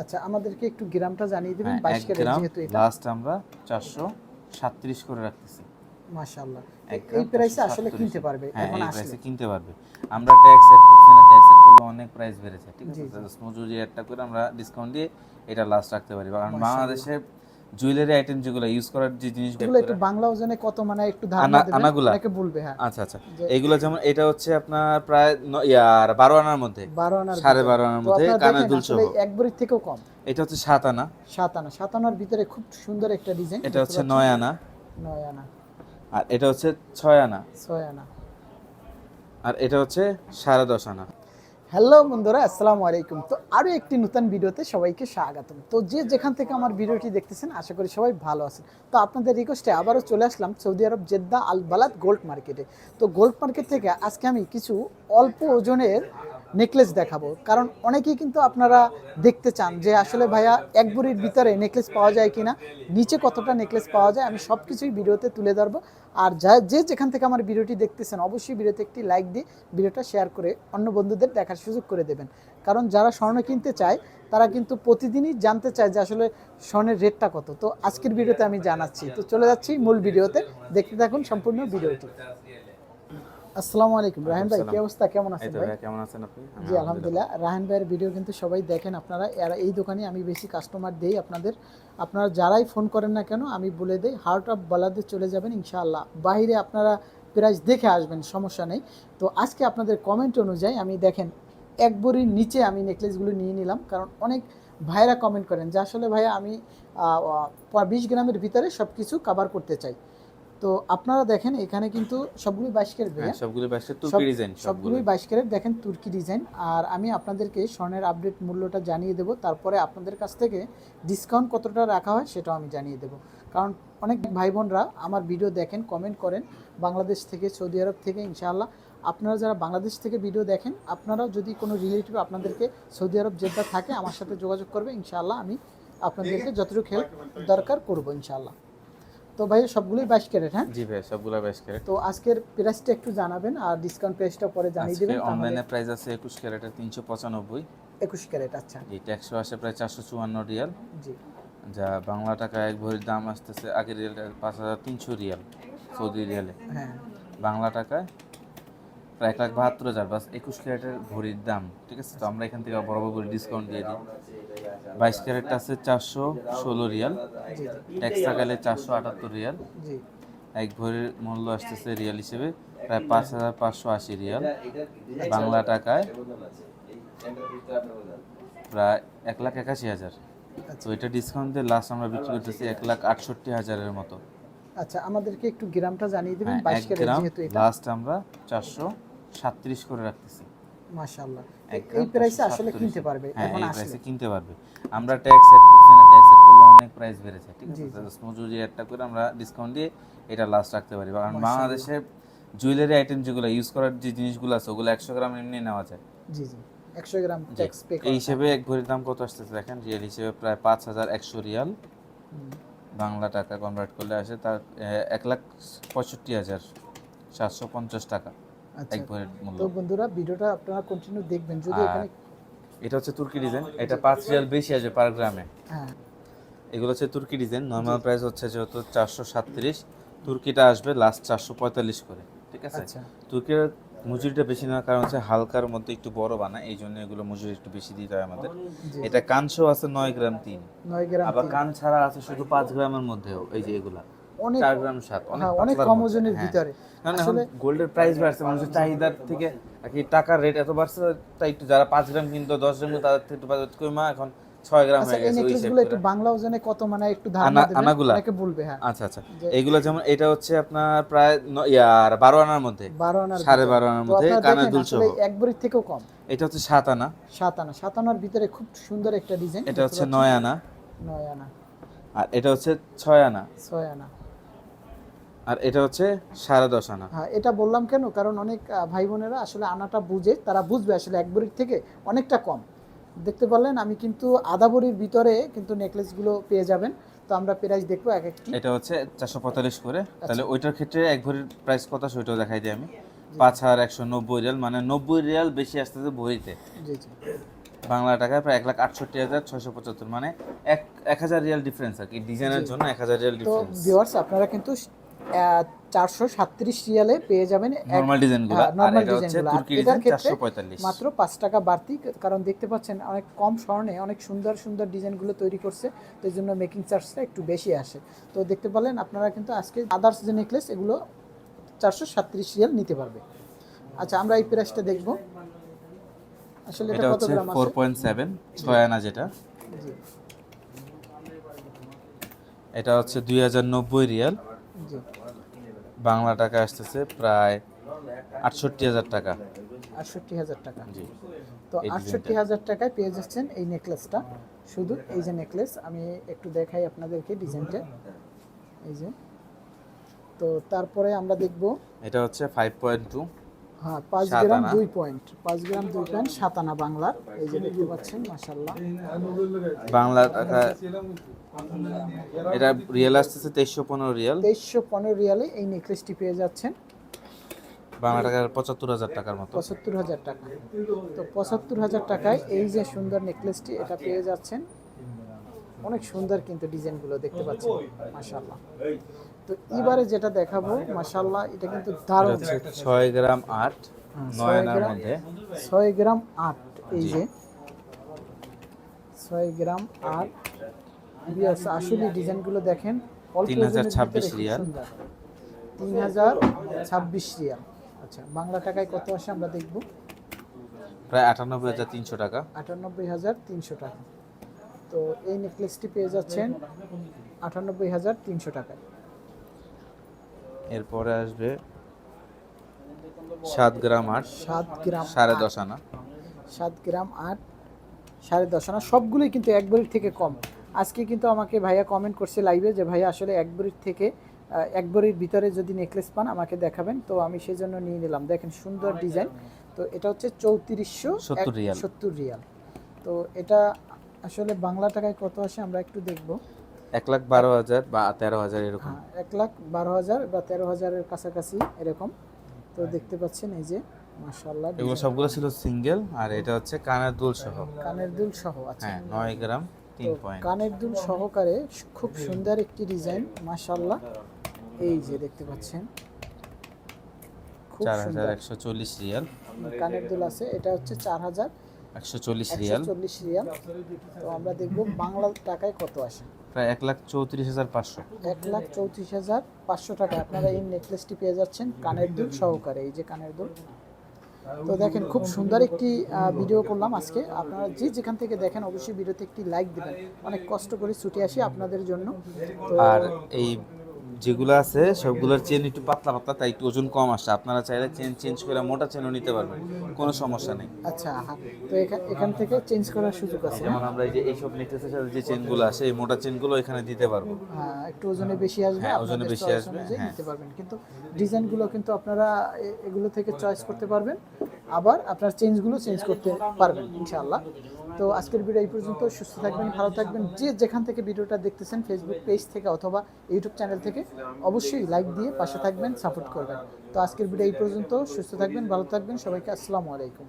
আচ্ছা আমাদেরকে একটু গ্রামটা জানিয়ে দিবেন হ্যাঁ, বাইশ এক ক্যারেট যেহেতু এটা। লাস্ট আমরা চারশো সাতত্রিশ করে রাখতেছি। মাশাআল্লাহ। এই প্রাইসে আসলে কিনতে পারবে এখন এখন এই আসলে। প্রাইসে কিনতে পারবে। আমরা ট্যাক্স এড করছি না ট্যাক্স এড করলে অনেক প্রাইস বেড়েছে ঠিক আছে? মজুরি একটা করে আমরা ডিসকাউন্ট দিয়ে এটা লাস্ট রাখতে পারি। কারণ বাংলাদেশে জুয়েলারি আইটেম যেগুলো ইউজ করার যে জিনিসগুলো এগুলো একটু বাংলা ওজনে কত মানে একটু ধারণা দেবেন আনাগুলা? অনেকে বলবে হ্যাঁ। আচ্ছা আচ্ছা। এগুলো যেমন এটা হচ্ছে আপনার প্রায় ইয়ার বারো আনার মধ্যে। বারো আনার সাড়ে ভিতরে। বারো আনার মধ্যে আপনারা কানের দুল সহ। এক ভরির থেকেও কম। এটা হচ্ছে সাত আনা। সাত আনা। সাত আনার ভিতরে খুব সুন্দর একটা ডিজাইন। এটা হচ্ছে নয় আনা। নয় আনা। আর এটা হচ্ছে ছয় আনা। ছয় আনা। আর এটা হচ্ছে সাড়ে দশ আনা। হ্যালো বন্ধুরা, আসসালামু আলাইকুম। তো আরও একটি নতুন ভিডিওতে সবাইকে স্বাগতম। তো যে যেখান থেকে আমার ভিডিওটি দেখতেছেন, আশা করি সবাই ভালো আছেন। তো আপনাদের রিকোয়েস্টে আবারও চলে আসলাম Saudi Arab Jeddah Al Balad gold মার্কেটে। তো গোল্ড মার্কেট থেকে আজকে আমি কিছু অল্প ওজনের নেকলেস দেখাবো। কারণ অনেকেই কিন্তু আপনারা দেখতে চান যে আসলে ভাইয়া এক বুড়ির ভিতরে নেকলেস পাওয়া যায় কি না নিচে কতটা নেকলেস পাওয়া যায়, আমি সব কিছুই ভিডিওতে তুলে ধরবো। আর যা, যে যেখান থেকে আমার ভিডিওটি দেখতেছেন, অবশ্যই ভিডিওতে একটি লাইক দিয়ে ভিডিওটা শেয়ার করে অন্য বন্ধুদের দেখার সুযোগ করে দেবেন। কারণ যারা স্বর্ণ কিনতে চায়, তারা কিন্তু প্রতিদিনই জানতে চায় যে আসলে স্বর্ণের রেটটা কত। তো আজকের ভিডিওতে আমি জানাচ্ছি। তো চলে যাচ্ছি মূল ভিডিওতে। দেখতে থাকুন সম্পূর্ণ ভিডিওটি। আসসালামু আলাইকুম। রাহেন ভাই কি অবস্থা? কেমন আছেন ভাই? কেমন আছেন আপনি? জি আলহামদুলিল্লাহ। রাহান ভাইয়ের ভিডিও কিন্তু সবাই দেখেন। আপনারা এরা এই দোকানে আমি বেশি কাস্টমার দেই আপনাদের। আপনারা যারাই ফোন করেন না কেন আমি বলে দেই হার্ট অফ বালাদে চলে যাবেন ইনশাআল্লাহ। বাইরে আপনারা প্রাইস দেখে আসবেন সমস্যা নেই। তো আজকে আপনাদের কমেন্ট অনুযায়ী আমি দেখেন এক বড়ির নিচে আমি নেকলেসগুলো নিয়ে নিলাম। কারণ অনেক ভাইরা কমেন্ট করেন যে আসলে ভাইয়া আমি বিশ গ্রামের ভিতরে সব কিছু কাভার করতে চাই। তো আপনারা দেখেন এখানে কিন্তু সবগুলোই বাইশ ক্যারেট হ্যাঁ সবগুলো ব্যবসা তুর্কি সব- ডিজাইন সবগুলো। সবগুলোই বাইশ ক্যারেট দেখেন তুর্কি ডিজাইন। আর আমি আপনাদেরকে স্বর্ণের আপডেট মূল্যটা জানিয়ে দেবো। তারপরে আপনাদের কাছ থেকে ডিসকাউন্ট কতটা রাখা হয় সেটাও আমি জানিয়ে দেবো। কারণ অনেক ভাই বোনরা আমার ভিডিও দেখেন কমেন্ট করেন বাংলাদেশ থেকে সৌদি আরব থেকে ইনশাআল্লাহ। আপনারা যারা বাংলাদেশ থেকে ভিডিও দেখেন আপনারা যদি কোনো রিলেটিভ আপনাদেরকে সৌদি আরব যেটা থাকে আমার সাথে যোগাযোগ করবে ইনশাআল্লাহ আমি আপনাদেরকে যতটুকু হেল্প দরকার করব ইনশাআল্লাহ। তো ভাই সবগুলোই বাইশ ক্যারেট হ্যাঁ? জি ভাই সবগুলো বাইশ ক্যারেট। তো আজকের প্রাইসটা একটু জানাবেন আর ডিসকাউন্ট প্রাইসটা পরে জানিয়ে আজকে দেবেন অনলাইনে প্রাইস আছে একুশ ক্যারেটের তিনশো পঁচানব্বই। একুশ ক্যারেট আচ্ছা। জি ট্যাক্সও আসে প্রায় চারশো চুয়ান্ন রিয়াল। জি। যা বাংলা টাকা এক ভরির দাম আসতেছে আগের রিয়ালটা পাঁচ হাজার তিনশো রিয়াল সৌদি রিয়ালে। হ্যাঁ। বাংলা টাকায় প্রায় এক লাখ বাহাত্তর হাজার বাস একুশ ক্যারেটের ভরির দাম ঠিক আছে? তো আমরা এখান থেকে বরাবর করে ডিসকাউন্ট দিয়ে দিই। বাইশ ক্যারেটটা আছে চারশো ষোলো রিয়াল ট্যাক্স লাগালে চারশো আটাত্তর রিয়াল। এক ভরির মূল্য আসতেছে রিয়াল হিসেবে প্রায় পাঁচ হাজার পাঁচশো আশি রিয়াল। বাংলা টাকায় প্রায় এক লাখ একাশি হাজার। তো এটা ডিসকাউন্ট দিয়ে লাস্ট আমরা বিক্রি করতেছি এক লাখ আটষট্টি হাজারের মতো। আচ্ছা আমাদেরকে একটু গ্রামটা জানিয়ে দেবেন হ্যাঁ বাইশ ক্যারেট গ্রাম যেহেতু এটা। লাস্ট আমরা চারশো সাতত্রিশ করে রাখতেছি। মাশাআল্লাহ। এই প্রাইসে আসলে কিনতে পারবে হ্যাঁ এখন আসলে। প্রাইসে কিনতে পারবে। আমরা ট্যাক্স সেট করছি না ট্যাক্স সেট করলে অনেক প্রাইস বেড়েছে ঠিক আছে? মজুরি একটা করে আমরা ডিসকাউন্ট দিয়ে এটা লাস্ট রাখতে পারি। কারণ বাংলাদেশে জুয়েলারি আইটেম যেগুলো ইউজ করার যে জিনিসগুলো আছে ওগুলো একশো গ্রাম এমনি নেওয়া যায়। জি জি। একশো গ্রাম ট্যাক্স পে এই হিসেবে এক ভরির দাম কত আসতেছে দেখেন? রিয়াল হিসেবে প্রায় পাঁচ হাজার একশো রিয়াল। বাংলা টাকা কনভার্ট করলে আসে তার এক লাখ পঁয়ষট্টি হাজার সাতশো পঞ্চাশ টাকা। এক ভরির মূল্য। তো বন্ধুরা ভিডিওটা আপনারা কন্টিনিউ দেখবেন যদি এখানে এটা হচ্ছে তুর্কি ডিজাইন এটা পাঁচ রিয়াল বেশি আছে পার গ্রামে। হ্যাঁ। এগুলো হচ্ছে তুর্কি ডিজাইন নর্মাল প্রাইস হচ্ছে যেহেতু চারশো সাতত্রিশ তুর্কিটা আসবে লাস্ট চারশো পঁয়তাল্লিশ করে ঠিক আছে? আচ্ছা। তুর্কির মজুরিটা বেশি নেওয়ার কারণ হচ্ছে হালকার মধ্যে একটু বড় বানায় এই জন্য এগুলো মজুরি একটু বেশি দিতে হয় আমাদের। এটা কানসো আছে নয় গ্রাম তিন। নয় গ্রাম আবার কান ছাড়া আছে শুধু পাঁচ গ্রামের মধ্যেও এই যে এগুলা। অনেক গ্রাম সাত হ্যাঁ অনেক কম ওজনের হ্যাঁ। ভিতরে। আসলে গোল্ডের প্রাইস বাড়ছে মানুষের চাহিদার থেকে আর কি টাকার রেট এত বাড়ছে তাই একটু যারা গ্রাম কিনতো দশ গ্রাম তাদের থেকে একটু কমা এখন গ্রাম আচ্ছা হয়ে গেছে নেকলেস একটু বাংলা ওজনে কত মানে একটু ধারণা দেবেন? অনেকে বলবে হ্যাঁ। আচ্ছা আচ্ছা। যেমন এটা হচ্ছে আপনার প্রায় ইয়ার বারো আনার মধ্যে। বারো আনার সাড়ে ভিতরে। বারো আনার মধ্যে আপনারা কানের দেখেন দুল সহ আসলে এক ভরির থেকেও কম। এটা হচ্ছে সাত আনা। সাত আনা। সাত আনার ভিতরে খুব সুন্দর একটা ডিজাইন এটা হচ্ছে নয় আনা। নয় আনা। আর এটা হচ্ছে ছয় আনা। ছয় আনা। আর এটা হচ্ছে সাড়ে দশ আনা। হ্যাঁ এটা বললাম কেন? কারণ অনেক ভাই বোনেরা আসলে আনাটা বুঝে তারা বুঝবে আসলে এক ভরির থেকে অনেকটা কম। দেখতে পারলেন আমি কিন্তু আধা ভরির ভিতরে কিন্তু নেকলেসগুলো পেয়ে যাবেন। তো আমরা প্রাইস দেখব এক একটি। এটা হচ্ছে চারশো পঁয়তাল্লিশ করে। তাহলে ওইটার ক্ষেত্রে এক ভরির প্রাইস কত ওইটাও দেখাই দিই আমি। পাঁচ হাজার একশো নব্বই রিয়াল মানে নব্বই রিয়াল বেশি আসতেছে ভরিতে বাংলা টাকায় প্রায় এক লাখ আটষট্টি হাজার ছয়শো পঁচাত্তর মানে এক এক হাজার রিয়াল ডিফারেন্স আর কি। ডিজাইনের জন্য এক হাজার রিয়াল তো ডিফারেন্স ভিউয়ার্স আপনারা কিন্তু চারশো সাতত্রিশ রিয়ালে পেয়ে যাবেন নর্মাল ডিজাইনগুলো হ্যাঁ, ডিজাইনগুলো। এটার ক্ষেত্রে মাত্র পাঁচ টাকা বাড়তি কারণ দেখতে পাচ্ছেন অনেক কম স্বর্ণে অনেক সুন্দর সুন্দর ডিজাইনগুলো তৈরি করছে তো এই জন্য মেকিং চার্জটা একটু বেশি আসে। তো দেখতে পারলেন আপনারা কিন্তু আজকে আদার্স যে নেকলেস এগুলো চারশো সাতত্রিশ রিয়াল নিতে পারবে। আচ্ছা আমরা এই প্রাইসটা দেখব। আসলে এটা কত গ্রাম আছে? পয়েন্ট সেভেন ছয় আনা যেটা। এটা হচ্ছে দুই হাজার নব্বই রিয়াল। জি। বাংলা টাকা আসতেছে প্রায় আটষট্টি হাজার টাকা। আটষট্টি হাজার টাকা। জি। তো আটষট্টি হাজার টাকায় পেয়ে যাচ্ছেন এই নেকলেসটা শুধু এই যে নেকলেস আমি একটু দেখাই আপনাদেরকে ডিজাইনটা এই যে। তো তারপরে আমরা দেখব এটা হচ্ছে ফাইভ পয়েন্ট টু হ্যাঁ পাঁচ গ্রাম দুই পয়েন্ট। পাঁচ গ্রাম দুই পয়েন্ট সাত আনা বাংলার। এই যে দেখতে পাচ্ছেন মাসাল্লাহ বাংলা টাকা এটা রিয়েল আসতেছে তেইশশো পনেরো রিয়াল। তেইশশো পনেরো রিয়ালে এই নেকলেসটি পেয়ে যাচ্ছেন। বাংলা টাকার পঁচাত্তর হাজার টাকার মতো। পঁচাত্তর হাজার টাকা। তো পঁচাত্তর হাজার টাকায় এই যে সুন্দর নেকলেসটি এটা পেয়ে যাচ্ছেন। অনেক সুন্দর কিন্তু ডিজাইনগুলো দেখতে পাচ্ছেন মাশাল্লাহ তো এবারে যেটা দেখাবো মাশাল্লাহ এটা কিন্তু দারুণ ছয় গ্রাম আট হ্যাঁ, নয় ছয় গ্রাম- মধ্যে। ছয় গ্রাম আট এই যে। ছয় গ্রাম আট। আসলে ডিজাইনগুলো দেখেন অল্প 3026 ওজনের ভিতরে খুব রিয়াল। তিন হাজার ছাব্বিশ রিয়াল। আচ্ছা বাংলা টাকায় কত আসে আমরা দেখব? প্রায় আটানব্বই হাজার তিনশো টাকা। আটানব্বই হাজার তিনশো টাকা। তো এই নেকলেসটি পেয়ে যাচ্ছেন আটানব্বই হাজার তিনশো টাকায় এরপরে আসবে সাত গ্রাম আট সাত গ্রাম সাড়ে দশ আনা। সাত গ্রাম আট সাড়ে দশ আনা। সবগুলোই কিন্তু এক বড়ির থেকে কম। আজকে কিন্তু আমাকে ভাইয়া কমেন্ট করছে লাইভে যে ভাইয়া আসলে এক বড়ির থেকে এক বড়ির ভিতরে যদি নেকলেস পান আমাকে দেখাবেন। তো আমি সেই জন্য নিয়ে নিলাম। দেখেন সুন্দর ডিজাইন তো এটা হচ্ছে চৌত্রিশশো 70 সত্তর রিয়াল। তো এটা আসলে বাংলা টাকায় কত আসে আমরা একটু দেখব। এক লাখ বারো হাজার বা তেরো হাজার এরকম। হ্যাঁ এক লাখ বারো হাজার বা তেরো হাজারের কাছাকাছি এরকম। তো দেখতে পাচ্ছেন এই যে মাশাল্লাহ এগুলো সবগুলো ছিল সিঙ্গেল আর এটা হচ্ছে কানের দুল সহ। কানের দুল সহ আছে হ্যাঁ নয় গ্রাম তিন পয়েন্ট। কানের দুল সহকারে খুব সুন্দর একটি ডিজাইন মাশাল্লাহ এই যে দেখতে পাচ্ছেন। চার হাজার একশো চল্লিশ রিয়াল। কানের দুল আছে এটা হচ্ছে চার হাজার। একশো চল্লিশ রিয়াল। চল্লিশ রিয়াল। তো আমরা দেখব বাংলা টাকায় কত আসে। প্রায় এক লাখ চৌত্রিশ হাজার পাঁচশো। এক লাখ চৌত্রিশ হাজার পাঁচশো টাকা। আপনারা এই নেকলেসটি পেয়ে যাচ্ছেন কানের দুল সহকারে এই যে কানের দুল। তো দেখেন খুব সুন্দর একটি ভিডিও করলাম আজকে। আপনারা যে যেখান থেকে দেখেন অবশ্যই ভিডিওতে একটি লাইক দেবেন। অনেক কষ্ট করে ছুটে আসি আপনাদের জন্য। আর এই যেগুলো আছে সবগুলোর চেন একটু পাতলা পাতলা তাই একটু ওজন কম আসে। আপনারা চাইলে চেন চেঞ্জ করে মোটা চেনও নিতে পারবেন কোনো সমস্যা নেই। আচ্ছা হ্যাঁ তো এখান থেকে চেঞ্জ করার সুযোগ আছে যেমন আমরা এই যে এইসব নেকলেসের সাথে যে চেনগুলো আসে এই মোটা চেনগুলো এখানে দিতে পারব। হ্যাঁ, একটু ওজনে বেশি আসবে হ্যাঁ, ওজনে বেশি আসবে, হ্যাঁ। নিতে পারবেন। কিন্তু ডিজাইনগুলো কিন্তু আপনারা এগুলো থেকে চয়েস করতে পারবেন। আবার আপনার চেঞ্জগুলো চেঞ্জ করতে পারবেন, ইনশাআল্লাহ। তো আজকের ভিডিও এই পর্যন্ত। সুস্থ থাকবেন, ভালো থাকবেন। যে যেখান থেকে ভিডিওটা দেখতেছেন ফেসবুক পেজ থেকে অথবা ইউটিউব চ্যানেল থেকে, অবশ্যই লাইক দিয়ে পাশে থাকবেন সাপোর্ট করবেন। তো আজকের ভিডিও এই পর্যন্ত। সুস্থ থাকবেন, ভালো থাকবেন। সবাইকে আসসালামু আলাইকুম।